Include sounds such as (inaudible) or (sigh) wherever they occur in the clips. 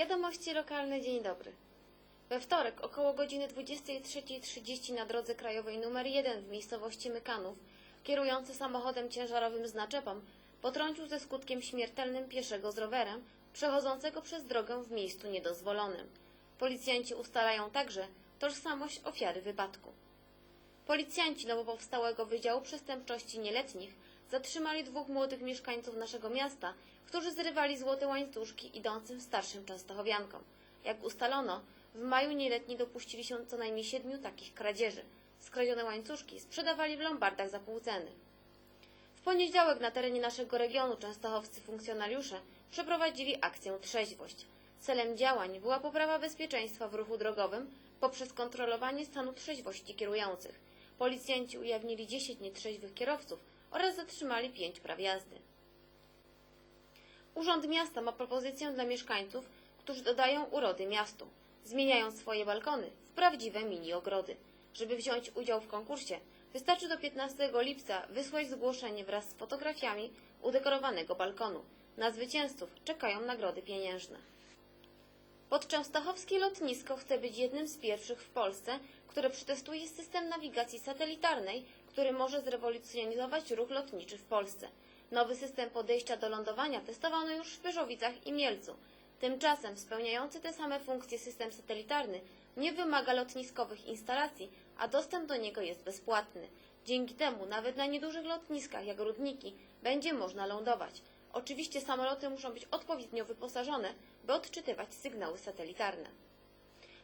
Wiadomości lokalne, dzień dobry. We wtorek około godziny 23.30 na drodze krajowej nr 1 w miejscowości Mykanów kierujący samochodem ciężarowym z naczepą potrącił ze skutkiem śmiertelnym pieszego z rowerem przechodzącego przez drogę w miejscu niedozwolonym. Policjanci ustalają także tożsamość ofiary wypadku. Policjanci nowo powstałego Wydziału Przestępczości Nieletnich zatrzymali dwóch młodych mieszkańców naszego miasta, którzy zrywali złote łańcuszki idącym starszym częstochowiankom. Jak ustalono, w maju nieletni dopuścili się co najmniej siedmiu takich kradzieży. Skradzione łańcuszki sprzedawali w lombardach za pół ceny. W poniedziałek na terenie naszego regionu częstochowscy funkcjonariusze przeprowadzili akcję Trzeźwość. Celem działań była poprawa bezpieczeństwa w ruchu drogowym poprzez kontrolowanie stanu trzeźwości kierujących. Policjanci ujawnili 10 nietrzeźwych kierowców oraz zatrzymali 5 praw jazdy. Urząd Miasta ma propozycję dla mieszkańców, którzy dodają urody miastu. Zmieniają swoje balkony w prawdziwe mini ogrody. Żeby wziąć udział w konkursie, wystarczy do 15 lipca wysłać zgłoszenie wraz z fotografiami udekorowanego balkonu. Na zwycięzców czekają nagrody pieniężne. Podczęstochowskie lotnisko chce być jednym z pierwszych w Polsce, które przetestuje system nawigacji satelitarnej, który może zrewolucjonizować ruch lotniczy w Polsce. Nowy system podejścia do lądowania testowano już w Pyrzowicach i Mielcu. Tymczasem spełniający te same funkcje system satelitarny nie wymaga lotniskowych instalacji, a dostęp do niego jest bezpłatny. Dzięki temu nawet na niedużych lotniskach jak Rudniki będzie można lądować. Oczywiście samoloty muszą być odpowiednio wyposażone, by odczytywać sygnały satelitarne.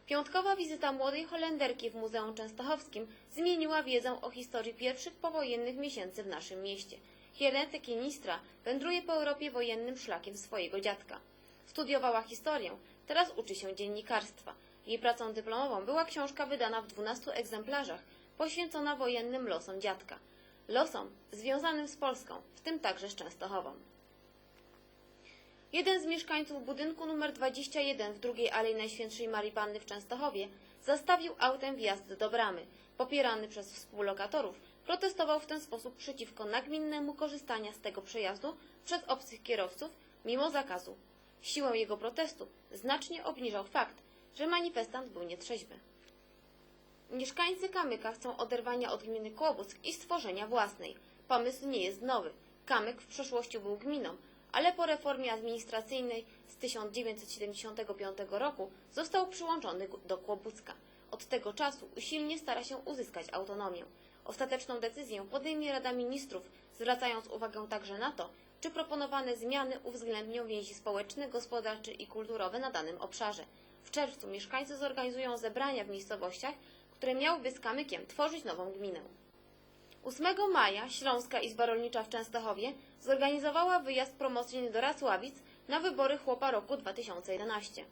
Piątkowa wizyta młodej Holenderki w Muzeum Częstochowskim zmieniła wiedzę o historii pierwszych powojennych miesięcy w naszym mieście. Helene Kienistra wędruje po Europie wojennym szlakiem swojego dziadka. Studiowała historię, teraz uczy się dziennikarstwa. Jej pracą dyplomową była książka wydana w 12 egzemplarzach, poświęcona wojennym losom dziadka. Losom związanym z Polską, w tym także z Częstochową. Jeden z mieszkańców budynku numer 21 w drugiej Alei Najświętszej Marii Panny w Częstochowie zastawił autem wjazd do bramy. Popierany przez współlokatorów, protestował w ten sposób przeciwko nagminnemu korzystania z tego przejazdu przez obcych kierowców mimo zakazu. Siłę jego protestu znacznie obniżał fakt, że manifestant był nietrzeźwy. Mieszkańcy Kamyka chcą oderwania od gminy Kłobuck i stworzenia własnej. Pomysł nie jest nowy. Kamyk w przeszłości był gminą, ale po reformie administracyjnej z 1975 roku został przyłączony do Kłobucka. Od tego czasu usilnie stara się uzyskać autonomię. Ostateczną decyzję podejmie Rada Ministrów, zwracając uwagę także na to, czy proponowane zmiany uwzględnią więzi społeczne, gospodarcze i kulturowe na danym obszarze. W czerwcu mieszkańcy zorganizują zebrania w miejscowościach, które miałyby z Kamykiem tworzyć nową gminę. 8 maja Śląska Izba Rolnicza w Częstochowie zorganizowała wyjazd promocyjny do Racławic na wybory chłopa roku 2011.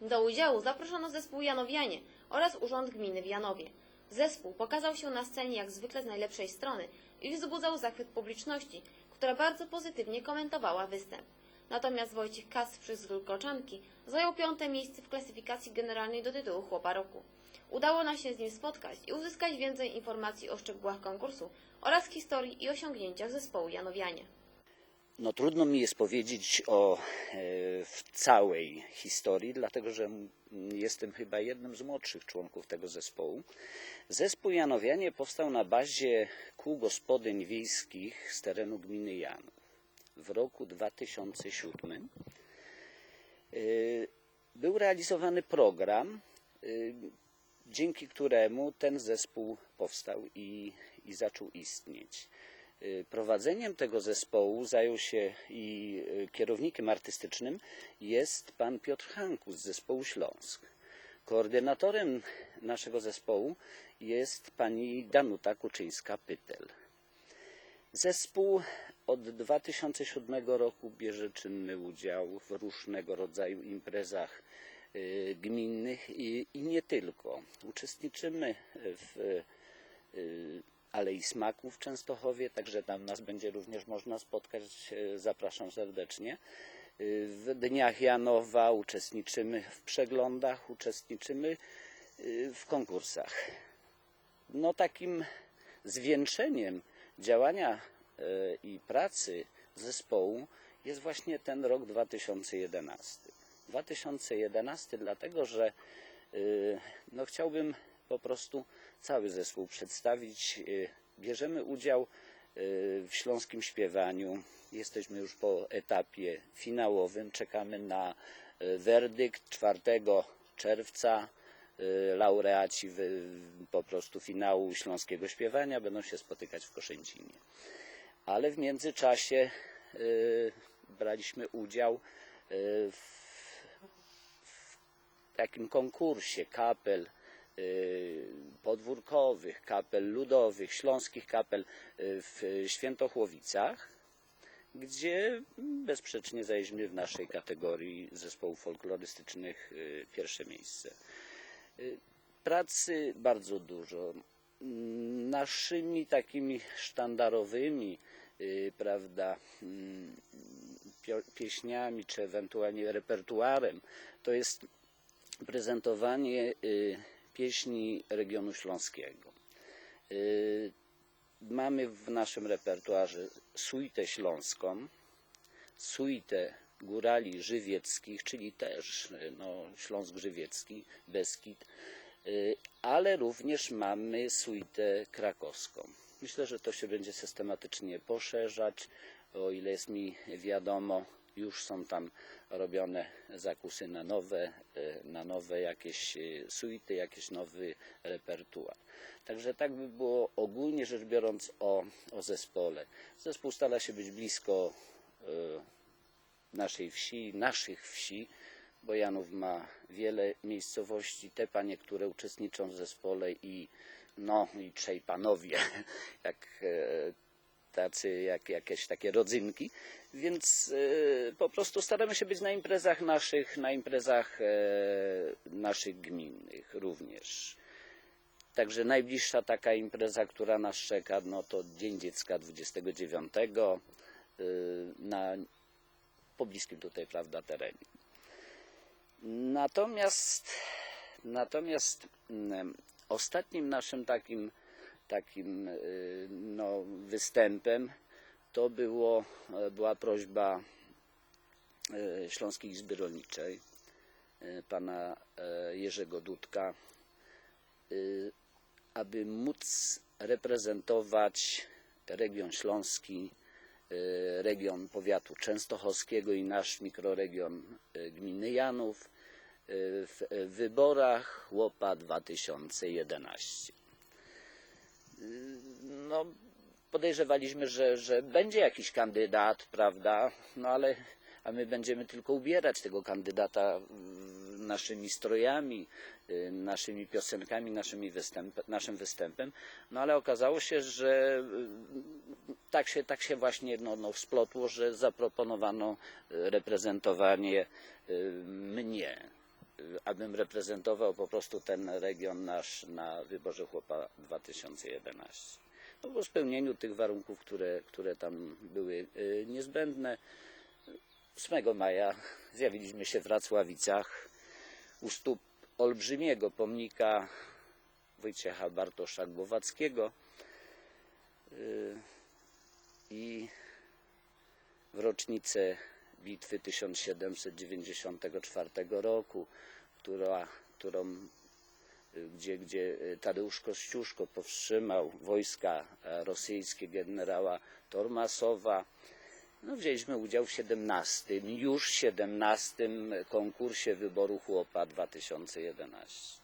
Do udziału zaproszono zespół Janowianie oraz Urząd Gminy w Janowie. Zespół pokazał się na scenie jak zwykle z najlepszej strony i wzbudzał zachwyt publiczności, która bardzo pozytywnie komentowała występ. Natomiast Wojciech Kasprzyk z Wilkoczanki zajął piąte miejsce w klasyfikacji generalnej do tytułu Chłopa Roku. Udało nam się z nim spotkać i uzyskać więcej informacji o szczegółach konkursu oraz historii i osiągnięciach zespołu Janowianie. No trudno mi jest powiedzieć o e, całej historii, dlatego że jestem chyba jednym z młodszych członków tego zespołu. Zespół Janowianie powstał na bazie kół gospodyń wiejskich z terenu gminy Janów w roku 2007. E, Był realizowany program, e, dzięki któremu ten zespół powstał i, i zaczął istnieć. Y, Prowadzeniem tego zespołu zajął się i y, kierownikiem artystycznym jest pan Piotr Hankus z zespołu Śląsk. Koordynatorem naszego zespołu jest pani Danuta Kuczyńska-Pytel. Zespół od 2007 roku bierze czynny udział w różnego rodzaju imprezach gminnych i, i nie tylko. Uczestniczymy w y, Alei Smaku w Częstochowie, także tam nas będzie również można spotkać. e, Zapraszam serdecznie. Y, W Dniach Janowa uczestniczymy w przeglądach, uczestniczymy y, w konkursach. No takim zwieńczeniem działania i pracy zespołu jest właśnie ten rok 2011. 2011, dlatego że y, no, chciałbym po prostu cały zespół przedstawić. Y, Bierzemy udział y, w śląskim śpiewaniu. Jesteśmy już po etapie finałowym. Czekamy na werdykt 4 czerwca. Laureaci po prostu finału śląskiego śpiewania będą się spotykać w Koszęcinie. Ale w międzyczasie braliśmy udział w takim konkursie kapel y, podwórkowych, kapel ludowych, śląskich kapel y, w Świętochłowicach, gdzie bezsprzecznie zajęliśmy w naszej kategorii zespołów folklorystycznych y, pierwsze miejsce. Pracy bardzo dużo. Naszymi takimi sztandarowymi, prawda, mm, pieśniami, czy ewentualnie repertuarem, to jest prezentowanie y, pieśni regionu śląskiego. Y, Mamy w naszym repertuarze suitę śląską, suitę górali żywieckich, czyli też no, Śląsk Żywiecki, Beskid, y, ale również mamy suitę krakowską. Myślę, że to się będzie systematycznie poszerzać. O ile jest mi wiadomo, już są tam robione zakusy na nowe, y, na nowe jakieś y, suity, jakiś nowy repertuar. Także tak by było ogólnie rzecz biorąc o, o zespole. Zespół stara się być blisko y, naszej wsi, naszych wsi, bo Janów ma wiele miejscowości, te panie, które uczestniczą w zespole i no i trzej panowie, (laughs) jak e, tacy, jak jakieś takie rodzynki, więc e, po prostu staramy się być na imprezach naszych, na imprezach e, naszych gminnych również. Także najbliższa taka impreza, która nas czeka, no to Dzień Dziecka 29 y, na pobliskim tutaj, prawda, terenie. Natomiast, natomiast mm, ostatnim naszym takim, takim y, no, występem to było, e, była prośba e, Śląskiej Izby Rolniczej, e, pana Jerzego Dudka, y, aby móc reprezentować region śląski, y, region powiatu częstochowskiego i nasz mikroregion gminy Janów w wyborach Łopa 2011. No, podejrzewaliśmy, że, że będzie jakiś kandydat, prawda, no ale a my będziemy tylko ubierać tego kandydata mm, naszymi strojami, y, naszymi piosenkami, naszymi występ, naszym występem, no ale okazało się, że y, tak się, tak się właśnie no, no, splotło, że zaproponowano y, reprezentowanie mnie, abym reprezentował po prostu ten region nasz na wyborze chłopa 2011. No, po spełnieniu tych warunków, które, które tam były y, niezbędne, 8 maja zjawiliśmy się w Racławicach u stóp olbrzymiego pomnika Wojciecha Bartosza Głowackiego y, i w rocznicę bitwy 1794 roku, która, którą, y, gdzie, gdzie y, Tadeusz Kościuszko powstrzymał wojska e, rosyjskie generała Tormasowa. No, wzięliśmy udział w 17, już 17 konkursie wyboru chłopa 2011.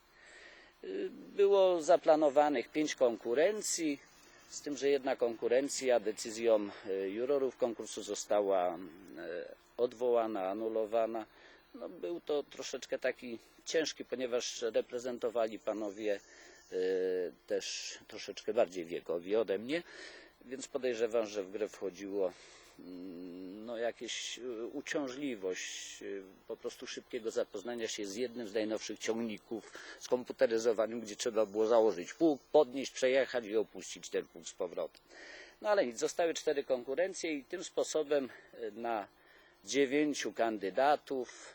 Y, Było zaplanowanych pięć konkurencji, z tym, że jedna konkurencja decyzją jurorów konkursu została odwołana, anulowana. No, był to troszeczkę taki ciężki, ponieważ reprezentowali panowie y, też troszeczkę bardziej wiekowi ode mnie, więc podejrzewam, że w grę wchodziło mm, no, jakieś y, uciążliwość y, po prostu szybkiego zapoznania się z jednym z najnowszych ciągników skomputeryzowanym, gdzie trzeba było założyć pług, podnieść, przejechać i opuścić ten pług z powrotem. No ale nic, zostały cztery konkurencje i tym sposobem na dziewięciu kandydatów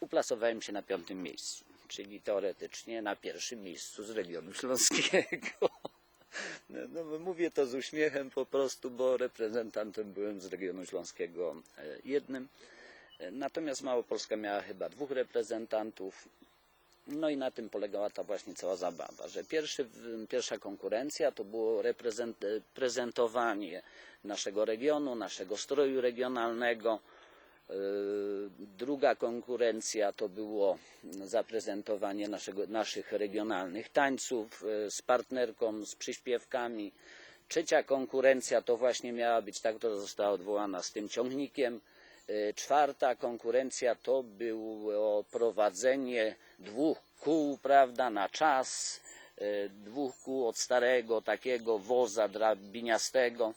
uplasowałem się na piątym miejscu, czyli teoretycznie na pierwszym miejscu z regionu (laughs) śląskiego. No, no, mówię to z uśmiechem po prostu, bo reprezentantem byłem z regionu śląskiego e, jednym. E, Natomiast Małopolska miała chyba dwóch reprezentantów. No i na tym polegała ta właśnie cała zabawa, że pierwszy, pierwsza konkurencja to było reprezent, prezentowanie naszego regionu, naszego stroju regionalnego. Yy, Druga konkurencja to było zaprezentowanie naszego, naszych regionalnych tańców yy, z partnerką, z przyśpiewkami. Trzecia konkurencja to właśnie miała być, tak to została odwołana z tym ciągnikiem. Yy, Czwarta konkurencja to było prowadzenie dwóch kół, prawda, na czas, dwóch kół od starego takiego woza drabiniastego.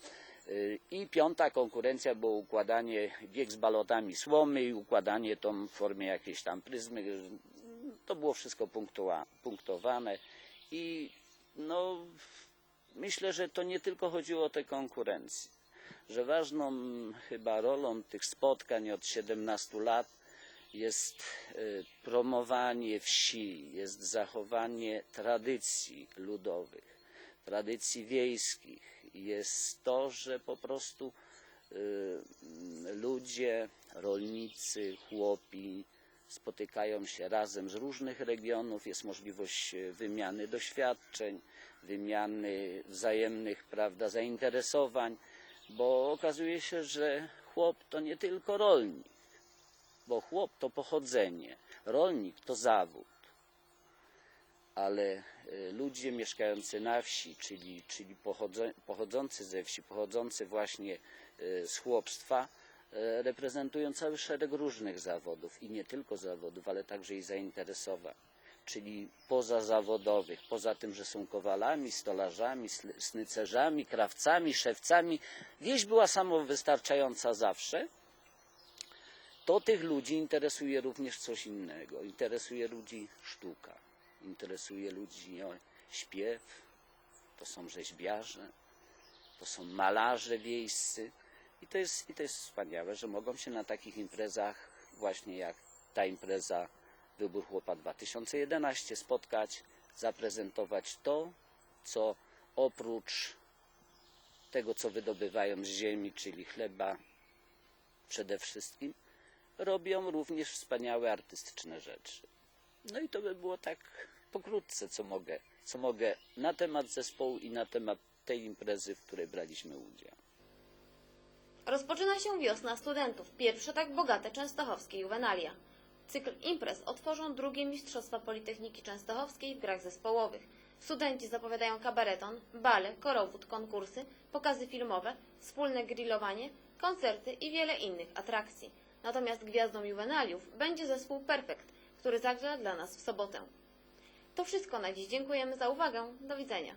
I piąta konkurencja było układanie bieg z balotami słomy i układanie to w formie jakiejś tam pryzmy. To było wszystko punktowane i no, myślę, że to nie tylko chodziło o te konkurencje, że ważną chyba rolą tych spotkań od 17 lat jest y, promowanie wsi, jest zachowanie tradycji ludowych, tradycji wiejskich, jest to, że po prostu y, ludzie, rolnicy, chłopi spotykają się razem z różnych regionów, jest możliwość e, wymiany doświadczeń, wymiany wzajemnych prawda, zainteresowań, bo okazuje się, że chłop to nie tylko rolnik, bo chłop to pochodzenie, rolnik to zawód, ale e, ludzie mieszkający na wsi, czyli, czyli pochodzący ze wsi, pochodzący właśnie e, z chłopstwa, e, reprezentują cały szereg różnych zawodów i nie tylko zawodów, ale także i zainteresowań, czyli pozazawodowych, poza tym, że są kowalami, stolarzami, snycerzami, krawcami, szewcami. Wieś była samowystarczająca zawsze, to tych ludzi interesuje również coś innego. Interesuje ludzi sztuka, interesuje ludzi śpiew, to są rzeźbiarze, to są malarze wiejscy. I to, jest, I to jest wspaniałe, że mogą się na takich imprezach, właśnie jak ta impreza Wybór Chłopa 2011, spotkać, zaprezentować to, co oprócz tego, co wydobywają z ziemi, czyli chleba przede wszystkim, robią również wspaniałe artystyczne rzeczy. No i to by było tak pokrótce, co mogę, co mogę na temat zespołu i na temat tej imprezy, w której braliśmy udział. Rozpoczyna się wiosna studentów, pierwsze tak bogate częstochowskie juwenalia. Cykl imprez otworzą drugie Mistrzostwa Politechniki Częstochowskiej w grach zespołowych. Studenci zapowiadają kabareton, bale, korowód, konkursy, pokazy filmowe, wspólne grillowanie, koncerty i wiele innych atrakcji. Natomiast gwiazdą juwenaliów będzie zespół Perfekt, który zagra dla nas w sobotę. To wszystko na dziś. Dziękujemy za uwagę. Do widzenia.